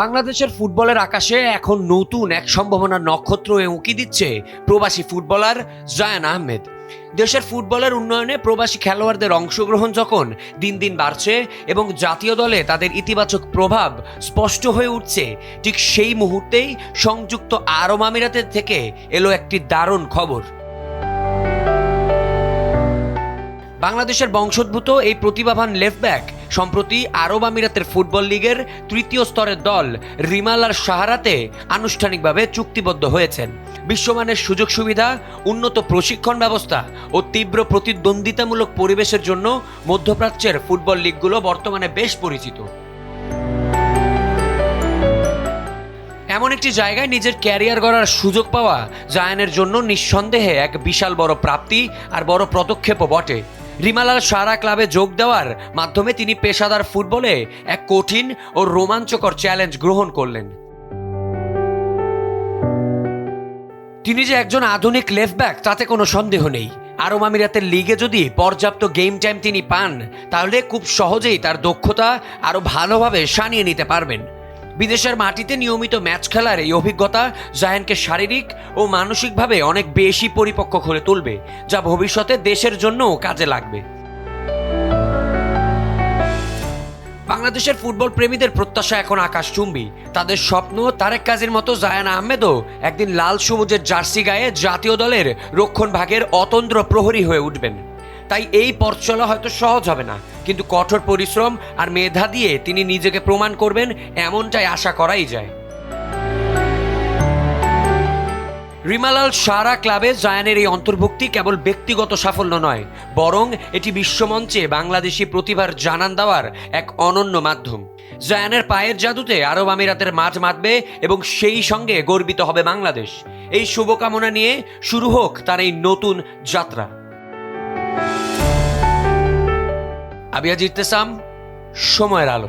বাংলাদেশের ফুটবলের আকাশে এখন নতুন এক সম্ভাবনার নক্ষত্র উঁকি দিচ্ছে প্রবাসী ফুটবলার জায়ান আহমেদ। দেশের ফুটবলের উন্নয়নে প্রবাসী খেলোয়াড়দের অংশগ্রহণ যখন দিন দিন বাড়ছে এবং জাতীয় দলে তাদের ইতিবাচক প্রভাব স্পষ্ট হয়ে উঠছে, ঠিক সেই মুহূর্তেই সংযুক্ত আরব আমিরাতের থেকে এলো একটি দারুণ খবর। বাংলাদেশের বংশোদ্ভূত এই প্রতিভাবান লেফট ব্যাক সম্প্রতি আরব আমিরাতের ফুটবল লিগের তৃতীয় স্তরের দল রিমালার সাহারাতে আনুষ্ঠানিকভাবে চুক্তিবদ্ধ হয়েছেন। বিশ্বমানের সুযোগ সুবিধা, উন্নত প্রশিক্ষণ ব্যবস্থা ও তীব্র প্রতিদ্বন্দ্বিতামূলক পরিবেশের জন্য মধ্যপ্রাচ্যের ফুটবল লিগগুলো বর্তমানে বেশ পরিচিত। এমন একটি জায়গায় নিজের ক্যারিয়ার গড়ার সুযোগ পাওয়া জায়ানের জন্য নিঃসন্দেহে এক বিশাল বড় প্রাপ্তি আর বড় পদক্ষেপও বটে। রিমালার সারা ক্লাবে যোগ দেওয়ার মাধ্যমে তিনি পেশাদার ফুটবলে এক কঠিন ও রোমাঞ্চকর চ্যালেঞ্জ গ্রহণ করলেন। তিনি যে একজন আধুনিক লেফট ব্যাক তাতে কোনো সন্দেহ নেই। আরব আমিরাতের লিগে যদি পর্যাপ্ত গেম টাইম তিনি পান, তাহলে খুব সহজেই তার দক্ষতা আরও ভালোভাবে সানিয়ে নিতে পারবেন। বিদেশের মাটিতে নিয়মিত ম্যাচ খেলার এই অভিজ্ঞতা জায়ানকে শারীরিক ও মানসিকভাবে অনেক বেশি পরিপক্ক করে তুলবে, যা ভবিষ্যতে দেশের জন্যও কাজে লাগবে। বাংলাদেশের ফুটবল প্রেমীদের প্রত্যাশা এখন আকাশচুম্বী। তাদের স্বপ্ন তারেক কাজীর মতো জায়ান আহমেদও একদিন লাল সবুজের জার্সি গায়ে জাতীয় দলের রক্ষণ ভাগের অতন্দ্র প্রহরী হয়ে উঠবেন। তাই এই পথ চলা হয়তো সহজ হবে না। কিন্তু কঠোর পরিশ্রম আর মেধা দিয়ে তিনি নিজেকে প্রমাণ করবেন, এমনটাই আশা করাই যায়। রিমালাল সারা ক্লাবে জায়ানের এই অন্তর্ভুক্তি কেবল ব্যক্তিগত সাফল্য নয়, বরং এটি বিশ্বমঞ্চে বাংলাদেশি প্রতিভার জানান দেওয়ার এক অনন্য মাধ্যম। জায়ানের পায়ের জাদুতে আরব আমিরাতের মাঠ মাতবে এবং সেই সঙ্গে গর্বিত হবে বাংলাদেশ। এই শুভকামনা নিয়ে শুরু হোক তার এই নতুন যাত্রা। আবিয়াজ ইর্তেসাম সময়ের আলো